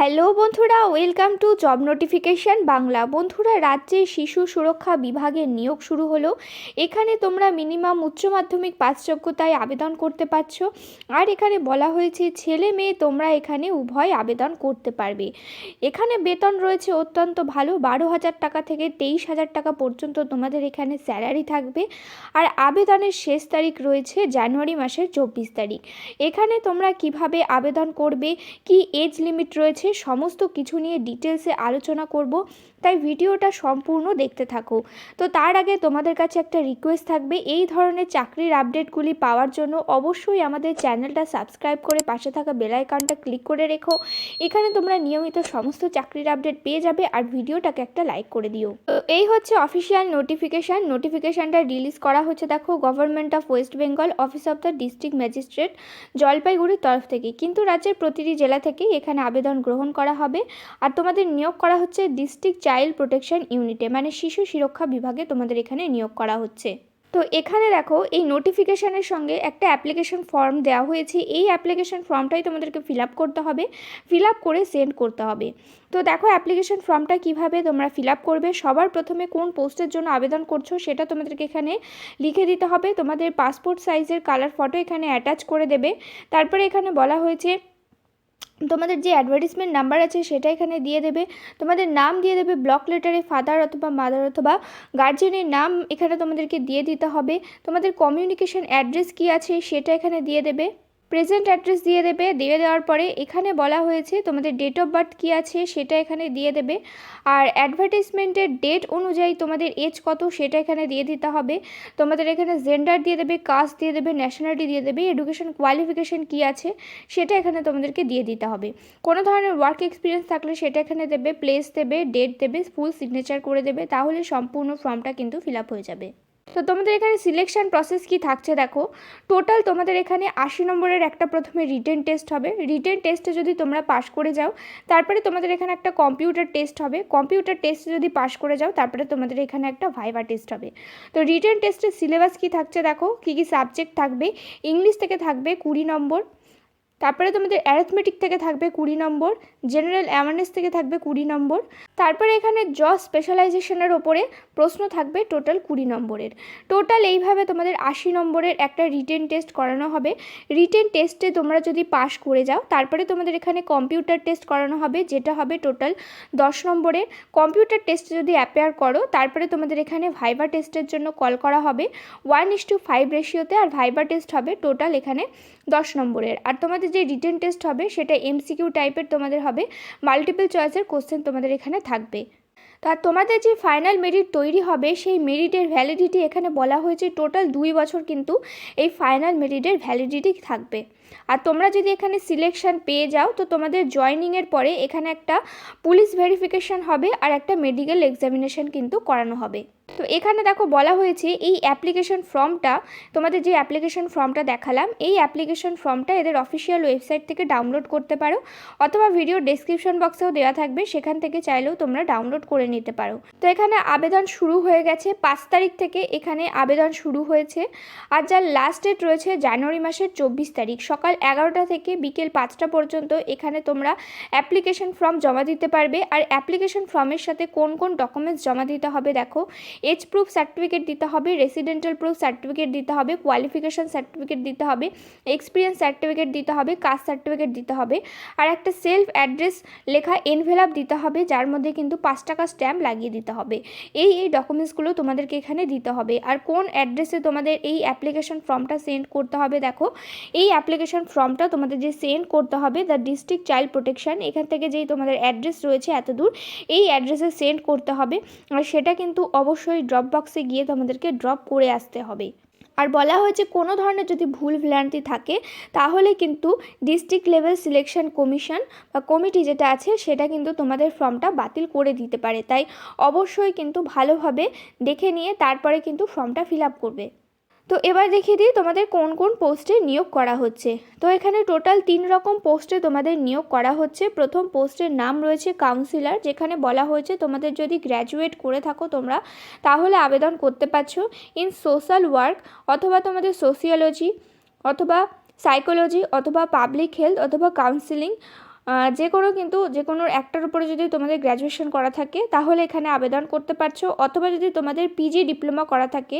Hello বন্ধুরা, welcome to job notification Bangla. বন্ধুরা, রাজ্যে শিশু সুরক্ষা বিভাগের নিয়োগ শুরু হলো। এখানে তোমরা মিনিমাম উচ্চ মাধ্যমিক পাস যোগ্যতায় আবেদন করতে পারছ। আর এখানে বলা হয়েছে, ছেলে মেয়ে তোমরা এখানে উভয় আবেদন করতে পারবে। এখানে বেতন রয়েছে অত্যন্ত ভালো, বারো হাজার টাকা থেকে তেইশ হাজার টাকা পর্যন্ত তোমাদের এখানে স্যালারি থাকবে। আর আবেদনের শেষ তারিখ রয়েছে জানুয়ারি মাসের চব্বিশ তারিখ। এখানে তোমরা কীভাবে আবেদন করবে, কি এজ লিমিট রয়েছে সমস্ত কিছু নিয়ে ডিটেলসে আলোচনা করব। তাই ভিডিওটা সম্পূর্ণ দেখতে থাকো। তো তার আগে তোমাদের কাছে একটা রিকোয়েস্ট থাকবে, এই ধরনের চাকরির আপডেটগুলি পাওয়ার জন্য অবশ্যই আমাদের চ্যানেলটা সাবস্ক্রাইব করে পাশে থাকা বেল আইকনটা ক্লিক করে রেখো। এখানে তোমরা নিয়মিত সমস্ত চাকরির আপডেট পেয়ে যাবে আর ভিডিওটাকে একটা লাইক করে দিও। এই হচ্ছে অফিসিয়াল নোটিফিকেশান নোটিফিকেশানটা রিলিজ করা হচ্ছে দেখো government of West Bengal office of the district magistrate জলপাইগুড়ির তরফ থেকে। কিন্তু রাজ্যের প্রতিটি জেলা থেকে এখানে আবেদন গ্রহণ করা হবে। আর তোমাদের নিয়োগ করা হচ্ছে ডিস্ট্রিক্ট চাইল্ড প্রোটেকশন ইউনিটে মানে শিশু সুরক্ষা বিভাগে তোমাদের এখানে নিয়োগ করা হচ্ছে। তো এখানে দেখো, এই নোটিফিকেশানের সঙ্গে একটা অ্যাপ্লিকেশন ফর্ম দেওয়া হয়েছে। এই অ্যাপ্লিকেশন ফর্মটাই তোমাদেরকে ফিল আপ করতে হবে ফিল আপ করে সেন্ড করতে হবে। তো দেখো, অ্যাপ্লিকেশন ফর্মটা কীভাবে তোমরা ফিল আপ করবে, সবার প্রথমে কোন পোস্টের জন্য আবেদন করছ সেটা তোমাদেরকে এখানে লিখে দিতে হবে। তোমাদের পাসপোর্ট সাইজের কালার ফটো এখানে অ্যাটাচ করে দেবে। তারপরে এখানে বলা হয়েছে তোমাদের যে অ্যাডভার্টিসমেন্ট নাম্বার আছে সেটা এখানে দিয়ে দেবে। তোমাদের নাম দিয়ে দেবে ব্লক লেটারে ফাদার অথবা মাদার অথবা গার্জেনের নাম এখানে তোমাদেরকে দিয়ে দিতে হবে। তোমাদের কমিউনিকেশান অ্যাড্রেস কি আছে সেটা এখানে দিয়ে দেবে। প্রেজেন্ট অ্যাড্রেস দিয়ে দেবে, দিয়ে দেওয়ার পরে এখানে বলা হয়েছে তোমাদের ডেট অফ বার্থ কী আছে সেটা এখানে দিয়ে দেবে। আর অ্যাডভার্টাইজমেন্টের ডেট অনুযায়ী তোমাদের এজ কত সেটা এখানে দিয়ে দিতে হবে। তোমাদের এখানে জেন্ডার দিয়ে দেবে কাস্ট দিয়ে দেবে ন্যাশনালিটি দিয়ে দেবে এডুকেশন কোয়ালিফিকেশন কী আছে সেটা এখানে তোমাদেরকে দিয়ে দিতে হবে। কোনো ধরনের ওয়ার্ক এক্সপিরিয়েন্স থাকলে সেটা এখানে দেবে প্লেস দেবে ডেট দেবে ফুল সিগনেচার করে দেবে, তাহলে সম্পূর্ণ ফর্মটা কিন্তু ফিল আপ হয়ে যাবে। তো তোমাদের এখানে সিলেকশান প্রসেস কি থাকছে দেখো? টোটাল তোমাদের এখানে আশি নম্বরের একটা প্রথমে রিটেন টেস্ট হবে। রিটেন টেস্টে যদি তোমরা পাশ করে যাও, তারপরে তোমাদের এখানে একটা কম্পিউটার টেস্ট হবে। কম্পিউটার টেস্টে যদি পাশ করে যাও, তারপরে তোমাদের এখানে একটা ভাইভা টেস্ট হবে। তো রিটেন টেস্টের সিলেবাস কি থাকছে দেখো? কী কী সাবজেক্ট থাকবে? ইংলিশ থেকে থাকবে কুড়ি নম্বর। তারপরে তোমাদের অ্যারিথমেটিক থেকে থাকবে কুড়ি নম্বর জেনারেল অ্যাওয়ারনেস থেকে থাকবে কুড়ি নম্বর। তারপরে এখানে জ স্পেশালাইজেশনের ওপরে প্রশ্ন থাকবে টোটাল কুড়ি নম্বরের। টোটাল এইভাবে তোমাদের আশি নম্বরের একটা রিটেন টেস্ট করানো হবে। রিটেন টেস্টে তোমরা যদি পাশ করে যাও, তারপরে তোমাদের এখানে কম্পিউটার টেস্ট করানো হবে, যেটা হবে টোটাল দশ নম্বরের। কম্পিউটার টেস্টে যদি অ্যাপেয়ার করো, তারপরে তোমাদের এখানে ভাইবা টেস্টের জন্য কল করা হবে। ওয়ান ইস টু ফাইভ রেশিওতে আর ভাইবা টেস্ট হবে টোটাল এখানে দশ নম্বরের। আর তোমাদের যে রিটেন টেস্ট হবে, সেটা এমসিকিউ টাইপের তোমাদের হবে। মাল্টিপল চয়েসের কোশ্চেন তোমাদের এখানে থাকবে। তা তোমাদের যে ফাইনাল মেরিট তৈরি হবে, সেই মেরিটের ভ্যালিডিটি এখানে বলা হয়েছে টোটাল দুই বছর কিন্তু এই ফাইনাল মেরিটের ভ্যালিডিটি থাকবে। আর তোমরা যদি এখানে সিলেকশন পেয়ে যাও, তো তোমাদের জয়নিংয়ের পরে এখানে একটা পুলিশ ভেরিফিকেশন হবে আর একটা মেডিকেল এক্সামিনেশন কিন্তু করানো হবে। তো এখানে দেখো বলা হয়েছে, এই অ্যাপ্লিকেশন ফর্মটা তোমাদের যে অ্যাপ্লিকেশন ফর্মটা দেখালাম, এই অ্যাপ্লিকেশন ফর্মটা এদের অফিসিয়াল ওয়েবসাইট থেকে ডাউনলোড করতে পারো, অথবা ভিডিও ডেসক্রিপশন বক্সেও দেওয়া থাকবে, সেখান থেকে চাইলেও তোমরা ডাউনলোড করে নিতে পারো। তো এখানে আবেদন শুরু হয়ে গেছে। পাঁচ তারিখ থেকে এখানে আবেদন শুরু হয়েছে। আর যার লাস্ট ডেট রয়েছে জানুয়ারি মাসের চব্বিশ তারিখ, সকাল এগারোটা থেকে বিকেল পাঁচটা পর্যন্ত এখানে তোমরা অ্যাপ্লিকেশন ফর্ম জমা দিতে পারবে। আর অ্যাপ্লিকেশন ফর্মের সাথে কোন কোন ডকুমেন্টস জমা দিতে হবে দেখো। এজ প্রুফ সার্টিফিকেট দিতে হবে রেসিডেন্টাল প্রুফ সার্টিফিকেট দিতে হবে কোয়ালিফিকেশান সার্টিফিকেট দিতে হবে এক্সপিরিয়েন্স সার্টিফিকেট দিতে হবে কাস্ট সার্টিফিকেট দিতে হবে। আর একটা সেলফ অ্যাড্রেস লেখা এনভেলাপ দিতে হবে, যার মধ্যে কিন্তু পাঁচ টাকা স্ট্যাম্প লাগিয়ে দিতে হবে। এই এই ডকুমেন্টসগুলো তোমাদেরকে এখানে দিতে হবে। আর কোন অ্যাড্রেসে তোমাদের এই অ্যাপ্লিকেশন ফর্মটা সেন্ড করতে হবে দেখো। এই অ্যাপ্লিকেশন ফর্মটা তোমাদের যে সেন্ড করতে হবে দ্য ডিস্ট্রিক্ট চাইল্ড প্রোটেকশন এখান থেকে যেই তোমাদের অ্যাড্রেস রয়েছে এত দূর, এই অ্যাড্রেসে সেন্ড করতে হবে। আর সেটা কিন্তু অবশ্যই ড্রপ বক্সে গিয়ে তোমাদেরকে ড্রপ করে আসতে হবে। আর বলা হয়েছে কোনো ধরনের যদি ভুল ভ্রান্তি থাকে, তাহলে কিন্তু ডিস্ট্রিক্ট লেভেল সিলেকশন কমিশন বা কমিটি যেটা আছে, সেটা কিন্তু তোমাদের ফর্মটা বাতিল করে দিতে পারে। তাই অবশ্যই কিন্তু ভালোভাবে দেখে নিয়ে তারপরে কিন্তু ফর্মটা ফিল আপ করবে। তো এবার দেখিয়ে দিই তোমাদের কোন কোন পোস্টে নিয়োগ করা হচ্ছে। তো এখানে টোটাল তিন রকম পোস্টে তোমাদের নিয়োগ করা হচ্ছে। প্রথম পোস্টের নাম রয়েছে কাউন্সিলর যেখানে বলা হয়েছে তোমাদের যদি গ্র্যাজুয়েট করে থাকো তোমরা, তাহলে আবেদন করতে পারছ ইন সোশ্যাল ওয়ার্ক অথবা তোমাদের সোশিওলজি অথবা সাইকোলজি অথবা পাবলিক হেলথ অথবা কাউন্সিলিং যে কোনো কিন্তু যে কোনো একটার উপরে যদি তোমাদের গ্র্যাজুয়েশন করা থাকে, তাহলে এখানে আবেদন করতে পারছ। অথবা যদি তোমাদের পিজি ডিপ্লোমা করা থাকে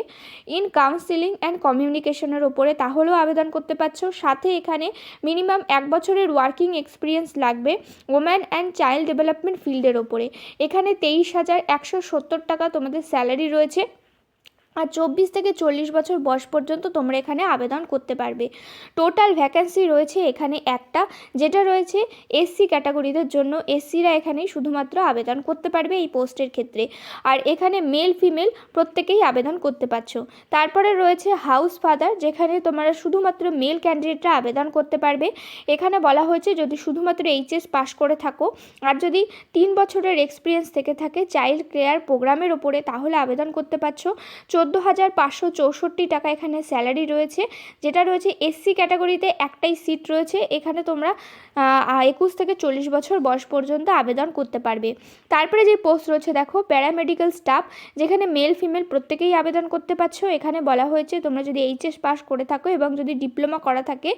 ইন কাউন্সিলিং অ্যান্ড কমিউনিকেশনের ওপরে তাহলেও আবেদন করতে পারছ। সাথে এখানে মিনিমাম এক বছরের ওয়ার্কিং এক্সপিরিয়েন্স লাগবে ওম্যান অ্যান্ড চাইল্ড ডেভেলপমেন্ট ফিল্ডের ওপরে এখানে তেইশ হাজার একশো সত্তর টাকা তোমাদের স্যালারি রয়েছে। আর চব্বিশ থেকে চল্লিশ বছর বয়স পর্যন্ত তোমরা এখানে আবেদন করতে পারবে। টোটাল ভ্যাকেন্সি রয়েছে এখানে একটা, যেটা রয়েছে এসসি ক্যাটাগরিদের জন্য। এসসিরা এখানে শুধুমাত্র আবেদন করতে পারবে এই পোস্টের ক্ষেত্রে। আর এখানে মেল ফিমেল প্রত্যেকেই আবেদন করতে পারছ। তারপরে রয়েছে হাউস ফাদার যেখানে তোমরা শুধুমাত্র মেল ক্যান্ডিডেটরা আবেদন করতে পারবে। এখানে বলা হয়েছে যদি শুধুমাত্র এইচএস পাশ করে থাকো, আর যদি তিন বছরের এক্সপিরিয়েন্স থেকে থাকে চাইল্ড কেয়ার প্রোগ্রামের ওপরে তাহলে আবেদন করতে পারছ। চোদ্দ হাজার পাঁচশো চৌষট্টি টাকা এখানে স্যালারি রয়েছে, যেটা রয়েছে এসসি ক্যাটাগরিতে একটাই সিট রয়েছে, এখানে তোমরা একুশ থেকে চল্লিশ বছর বয়স পর্যন্ত আবেদন করতে পারবে। তারপরে যে পোস্ট রয়েছে, দেখো, প্যারামেডিক্যাল স্টাফ, যেখানে মেল, ফিমেল প্রত্যেকেই আবেদন করতে পারছ। এখানে বলা হয়েছে, তোমরা যদি এইচএস পাস করে থাকো এবং যদি ডিপ্লোমা করা থাকে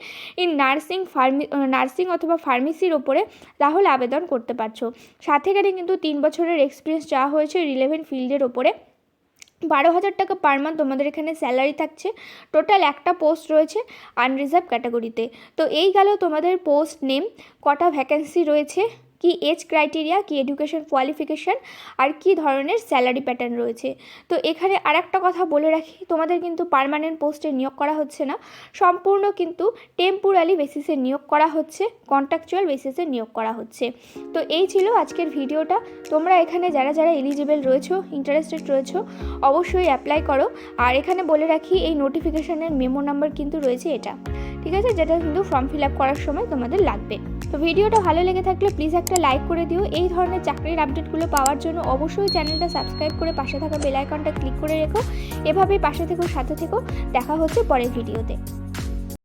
ইন নার্সিং ফার্মি নার্সিং অথবা ফার্মেসির ওপরে, তাহলে আবেদন করতে পারছ। সাথে এখানে কিন্তু তিন বছরের এক্সপিরিয়েন্স চাওয়া হয়েছে রিলেভেন্ট ফিল্ডের ওপরে। বারো হাজার টাকা পার মান্থ তোমাদের এখানে স্যালারি থাকছে। টোটাল একটা পোস্ট রয়েছে আনরিজার্ভ ক্যাটাগরিতে তো। এই গেল তোমাদের পোস্ট নেম কটা ভ্যাকেন্সি রয়েছে। কি এজ ক্রাইটেরিয়া, কি এডুকেশন কোয়ালিফিকেশান আর কি ধরনের স্যালারি প্যাটার্ন রয়েছে। তো এখানে আর একটা কথা বলে রাখি, তোমাদের কিন্তু পার্মানেন্ট পোস্টে নিয়োগ করা হচ্ছে না। সম্পূর্ণ কিন্তু টেম্পোরারি বেসিসে নিয়োগ করা হচ্ছে, কন্ট্রাকচুয়াল বেসিসে নিয়োগ করা হচ্ছে। তো এই ছিল আজকের ভিডিওটা। তোমরা এখানে যারা যারা এলিজিবল রয়েছো, ইন্টারেস্টেড রয়েছো, অবশ্যই অ্যাপ্লাই করো। আর এখানে বলে রাখি, এই নোটিফিকেশানের মেমো নাম্বার কিন্তু রয়েছে এটা। ঠিক আছে, যেটা কিন্তু ফর্ম ফিল আপ করার সময় তোমাদের লাগবে। তো ভিডিওটা ভালো লেগে থাকলে প্লিজ একটা লাইক করে দিও। এই ধরনের চাকরির আপডেটগুলো পাওয়ার জন্য অবশ্যই চ্যানেলটা সাবস্ক্রাইব করে পাশে থাকা বেল আইকনটা ক্লিক করে রেখো। এভাবেই পাশে থেকো, সাথে থেকো। দেখা হচ্ছে পরের ভিডিওতে